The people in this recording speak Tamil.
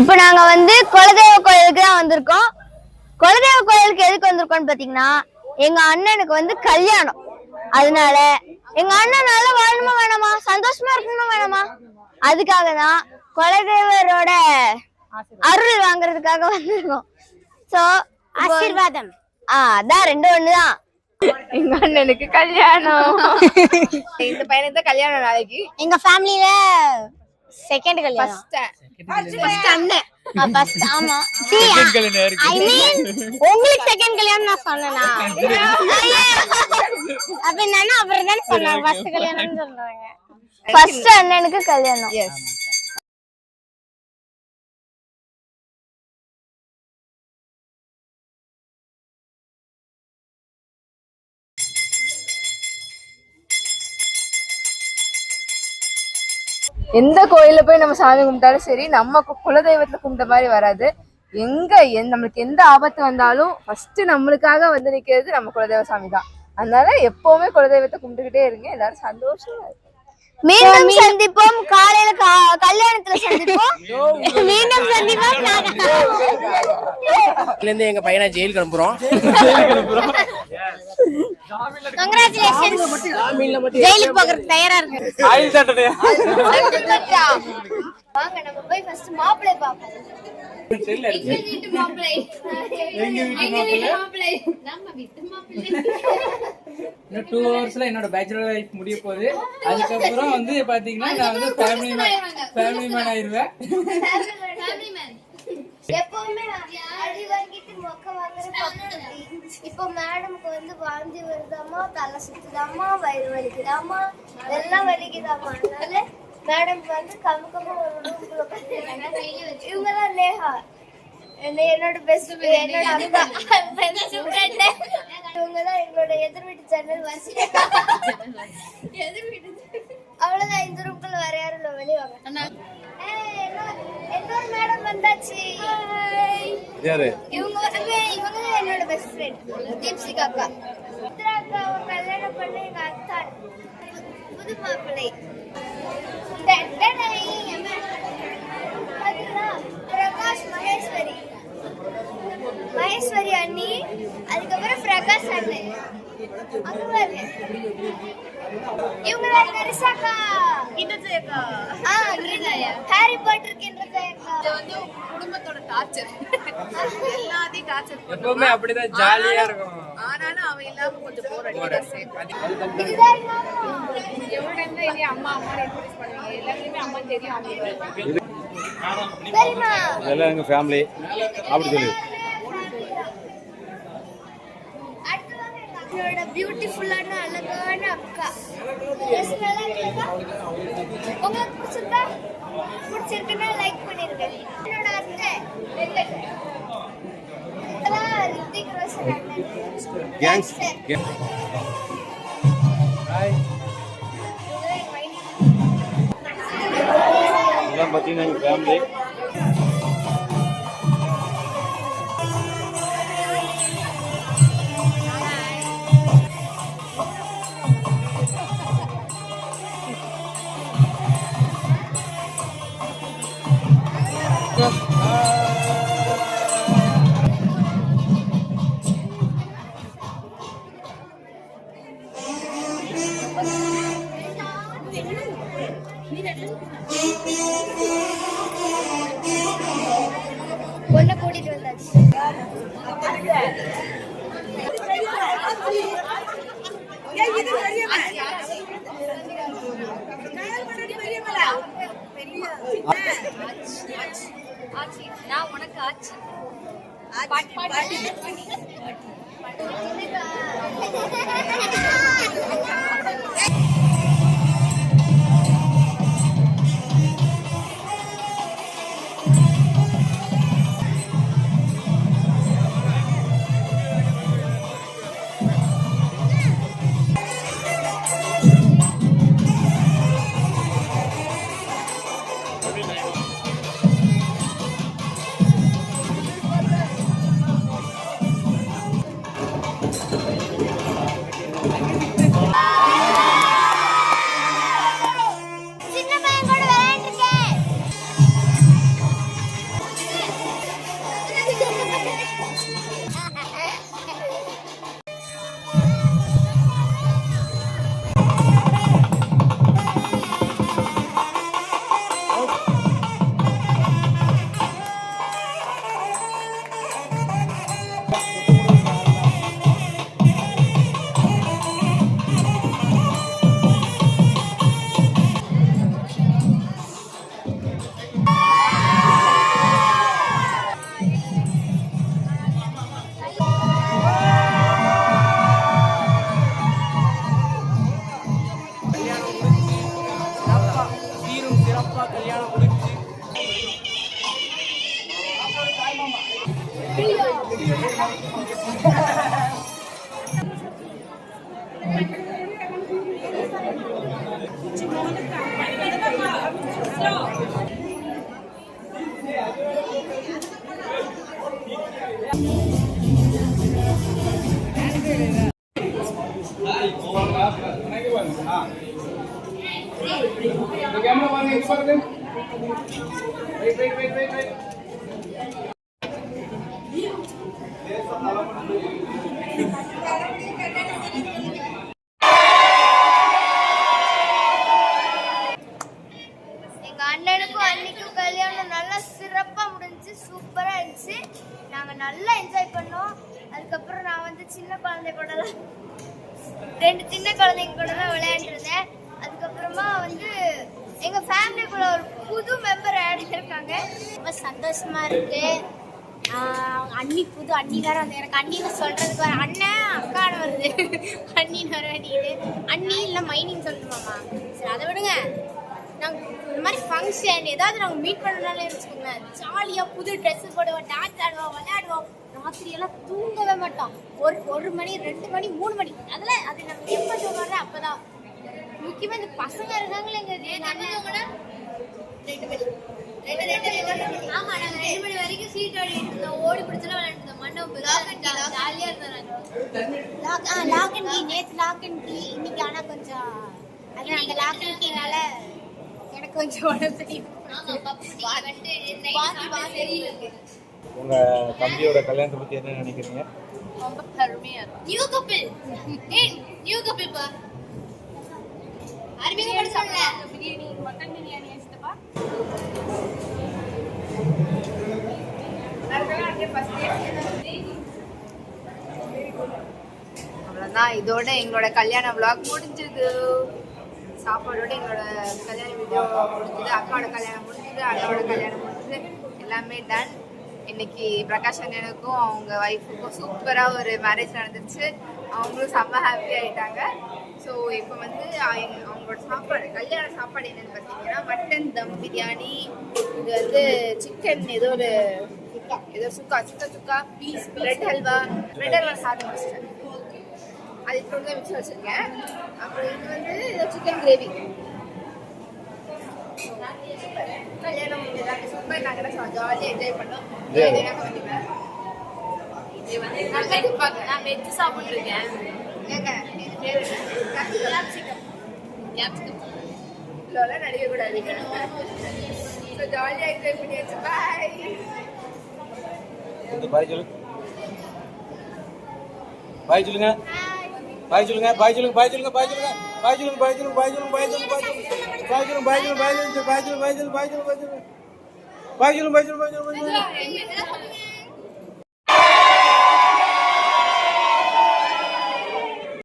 இப்போ நாங்க வந்து குலதெய்வ கோயிலுக்கு தான் வந்திருக்கோம். குலதெய்வ கோயிலுக்கு எதுக்கு வந்திருக்கோம்னு பாத்தீங்கன்னா எங்க அண்ணனுக்கு வந்து கல்யாணம். அதனால எங்க அண்ணன் நல்லா வாழணுமா வேணாமா? சந்தோஷமா இருக்கணுமா வேணாமா? அதுக்காக தான் குலதெய்வரோட அருள் வாங்குறதுக்காக வந்திருக்கோம். சோ ஆசீர்வாதம். ஆ அதான் ரெண்டு ஒண்ணுதான். எங்க அண்ணனுக்கு கல்யாணம். இந்த பையனுக்கு தான் கல்யாணம் நாளைக்கு. எங்க ஃபேமிலில செகண்ட் கல்யாணம். உங்களுக்கு செகண்ட் கல்யாணம் நான் சொன்னேனா? அப்ப என்னன்னா அப்புறம் தானே சொன்னாங்க ஃபர்ஸ்ட் சொல்றாங்க. ஃபர்ஸ்ட் அண்ணனுக்கு கல்யாணம். எந்த கோயில்ல போய் நம்ம சாமி கும்பிட்டாலும் சரி நம்ம குலதெய்வத்துல கும்பிட்ட மாதிரி வராது. எங்க நம்மளுக்கு எந்த ஆபத்து வந்தாலும் ஃபர்ஸ்ட் நம்மளுக்காக வந்து நிக்கிறது நம்ம குலதெய்வ சாமி தான். அதனால எப்பவுமே குலதெய்வத்தை கும்பிட்டுக்கிட்டே இருங்க. எல்லாரும் சந்தோஷமா இருங்க. மீண்டும் சந்திப்போம். காலையில கா- கல்யாணத்துல சந்திப்போம். மீண்டும் சந்திப்போம். இருந்து எங்க பையனை ஜெயிலுக்கு அனுப்புறோம். கங்க்ராச்சுலேஷன்ஸ் ஜெயிலுக்கு போகிறதுக்கு தயாரா இருக்கு. வாங்க நம்ம போய் ஃபர்ஸ்ட் மாப்பிள்ளை பாப்போம் எங்க வீட்டு மாப்பிள்ளை எங்க வீட்டு மாப்பிள்ளை நம்ம வீட்டு மாப்பிள்ளை இன்னும் டூ ஹவர்ஸ்ல என்னோட பேச்சுலர் லைஃப் முடிய போகுது. அதுக்கப்புறம் வந்து பாத்தீங்கன்னா நான் வந்து ஃபேமிலி மேன் ஃபேமிலி மேன் ஆயிருவேன். எப்பவுமே அடி வாங்கிட்டு மொக்க வாங்குற இப்போ மேடம்க்கு வந்து வாந்தி வருதாமா தலை சுத்துதாமா வயிறு வலிக்குதாமா எல்லாம் வலிக்குதாமா? அதனால மேடம்க்கு வந்து கமுக்கமா ஒரு உட்காந்துருக்காங்க இவங்க தான் நேஹா. என்ன- என்னோட பெஸ்ட் என்னோட அக்கா. பெஸ்ட் ஃப்ரெண்ட் இவங்க தான் எங்களோட எதிர் வீட்டு சேனல் வசி எதிர் வீட்டு அவ்வளவுதான் இந்த ரூம்குள்ள வேற யாரும் வெளியே வாங்க. இன்னொரு- மேடம் வந்தாச்சு யாரு? இவங்க வந்து இவங்க என்னோட பெஸ்ட் ஃப்ரெண்ட் தீப்சிகா அக்கா சித்ரா அக்காவை கல்யாணம் பண்ண எங்க அத்தா புது மாப்பிள்ளை? பிரகாஷ் மகேஸ்வரி. மகேஸ்வரி அண்ணி அதுக்கப்புறம் பிரகாஷ் அண்ணன் அங்க பாரு. இவங்க தான் நரிசாக்கா ஆ ஹாரி பாட்டர் கிண்டர் வந்து குடும்பத்தோட டார்ச்சர் எல்லாத்தையும் டார்ச்சர் எப்பவுமே அப்படிதான் ஜாலியா இருக்கும். ஆனாலும் அவன் இல்லாம கொஞ்சம் போர் அடிக்கிறேன் இதுதான். எவ்வளவு இனி அம்மா அம்மா இன்ட்ரோடியூஸ் பண்ணுவீங்க. எல்லாருமே அம்மா தெரியும் இதெல்லாம் எங்க ஃபேமிலி அப்படி சொல்லு. அக்காவோட பியூட்டிஃபுல்லான அழகான அக்கா? உங்களுக்கு பிடிச்சிருக்குன்னா லைக் பண்ணிருங்க. என்னோட அத்தை. ரித்திக் ரோஷன் இதெல்லாம் பார்த்தீங்கன்னா ஆச்சி நான் உனக்கு ஆச்சி பாட்டி பாட்டி பாட்டி. அப்பா கல்யாணம் முடிஞ்சு Thank you. என்ஜாய் பண்ணோம். அதுக்கப்புறம் நான் வந்து சின்ன குழந்தை கூட ரெண்டு சின்ன குழந்தைங்க கூட தான் விளையாண்டுருந்தேன். அதுக்கப்புறமா வந்து எங்க ஃபேமிலிக்குள்ள ஒரு புது மெம்பர் ஆட் இருக்காங்க ரொம்ப சந்தோஷமா இருக்கு. அண்ணி புது அண்ணி வேற வந்து எனக்கு அண்ணின்னு சொல்றதுக்கு வர அண்ணன் அக்கான்னு வருது. அண்ணின்னு வர வேண்டியது. அண்ணி இல்லை மைனின்னு சொல்லணுமாமா சரி அதை விடுங்க. நாங்கள் இந்த மாதிரி ஃபங்க்ஷன் ஏதாவது நாங்கள் மீட் பண்ணனாலே வச்சுக்கோங்க ஜாலியாக புது ட்ரெஸ் போடுவோம் டான்ஸ் ஆடுவோம் விளையாடுவோம். ராத்திரி எல்லாம் தூங்கவே மாட்டோம் ஒரு ஒரு மணி ரெண்டு மணி மூணு மணி. அதெல்லாம் அது நம்ம எப்போ தூங்குறோம் அப்பதான். முக்கியமா இந்த பசங்க இருக்காங்களே எங்க எங்க அண்ணன் ரெண்டு மணி ரெண்டு ரெண்டு மணி வரைக்கும் சீட் ஆடிட்டு இருந்தோம். ஓடி பிடிச்சலாம் விளையாண்டு இருந்தோம். மண்டபம் ஜாலியா இருந்தோம் லாக் ஆ லாக் அண்ட் கீ நேத்து லாக் அண்ட் கீ இன்னைக்கு ஆனா கொஞ்சம் அது அந்த லாக் அண்ட் கீனால எனக்கு கொஞ்சம் உடம்பு பப்பு உங்க தம்பியோட கல்யாணத்தை பத்தி என்ன நினைக்கிறீங்க? ரொம்ப பெருமையா நியூ கப்பிள் ஏய் நியூ கப்பிள் பா. அருமையா படிச்சாங்க பிரியாணி மட்டன் பிரியாணி வச்சுட்டப்பா அவ்வளோதான் இதோட எங்களோட கல்யாண vlog முடிஞ்சது. சாப்பாடோட எங்களோட கல்யாண வீடியோ முடிஞ்சது. அக்காவோட கல்யாணம் முடிஞ்சது. அண்ணாவோட கல்யாணம் முடிஞ்சது. எல்லாமே டன் இன்னைக்கு பிரகாஷ் அண்ணனுக்கும் அவங்க ஒய்ஃபுக்கும் சூப்பராக ஒரு மேரேஜ் நடந்துச்சு அவங்களும் செம்ம ஹாப்பி ஆயிட்டாங்க. ஸோ இப்போ வந்து அவங்களோட சாப்பாடு கல்யாண சாப்பாடு என்னன்னு பார்த்தீங்கன்னா மட்டன் தம் பிரியாணி இது வந்து சிக்கன் ஏதோ ஒரு ஏதோ sukka sukka sukka piece bread halwa bread halwa சாப்பிட்டு முடிச்சிட்டேன் அது இப்போ தான் மிச்சம் வச்சிருக்கேன். அப்புறம் இது வந்து சிக்கன் கிரேவி கல்யாணம் சூப்பராக நாங்கள் ஜாலியாக என்ஜாய் பண்ணோம் நான் வெஜ் சாப்பிட்ருக்கேன் நடிக்க கூடாது ஜாலியாக என்ஜாய் பண்ணியாச்சு பாய் சொல்லு. பாய் சொல்லுங்க. பாய் சொல்லுங்க பாய் சொல்லுங்க பாய் சொல்லுங்க பாய் சொல்லுங்க. பாய் சொல்லுங்க பாய் சொல்லுங்க பாய் சொல்லுங்க பாய் சொல்லுங்க பாய் சொல்லுங்க பாய் சொல்லுங்க பாய் சொல்லுங்க பாய்